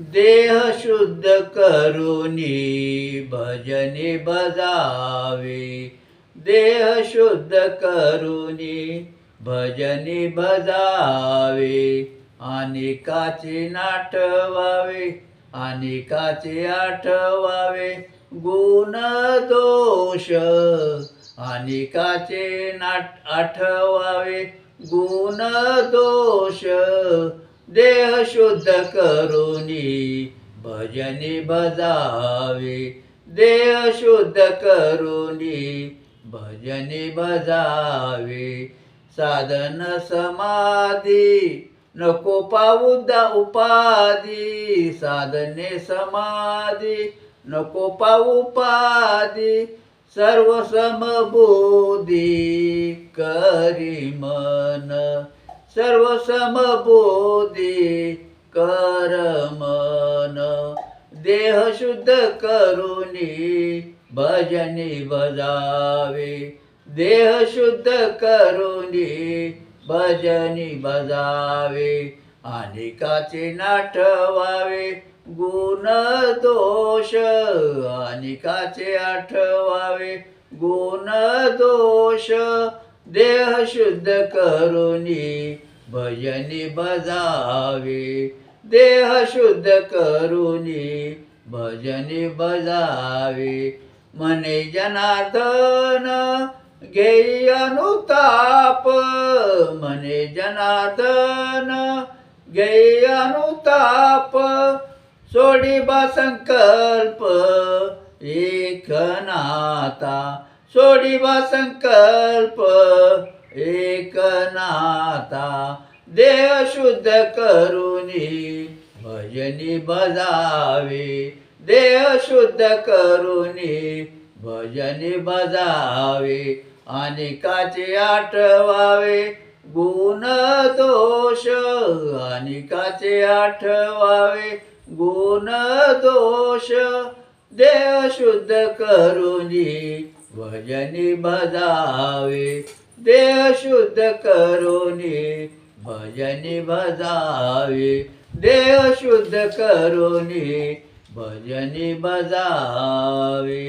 देह शुद्ध करुनी भजनी बजावे। देह शुद्ध करुनी भजनी बजावे। अनेकाचे नाटवावे अनेकाचे आठवावे। गुण दोष अनेकाचे नाट आठवावे। गुण दोष देह शुद्ध करुनी भजनी बजावे. देह शुद्ध करुनी भजनी बजावे. साधन समाधी नको पाऊदा उपाधी. साधने समाधी नको पाऊ उपाधी. सर्व समबोधी करी मन सर्व समबोधी कर मन देह शुद्ध करुणी भजनी बजावे. देह शुद्ध करुणी भजनी बजावे. अनिकाचे नाटवावे गुण दोष. अनिकाचे आठवावे गुण दोष. देह शुद्ध करुणी भजनी बजावे देह शुद्ध करुनी भजनी बजावे. मने जनार्दन घेई अनुताप मने जनार्दन घेई अनुताप. सोडी बा संकल्प एक नाता सोडी बा संकल्प एक नाता देह शुद्ध करुनी भजनी बजावे. देह शुद्ध करुनी भजनी बजावे. अनेकाचे आठवावे गुण दोष. अनेकाचे आठवावे गुण दोष. देह शुद्ध करुनी भजनी बजावे. देह शुद्ध करुनी भजनी बजावे. देह शुद्ध करुनी भजनी बजावे.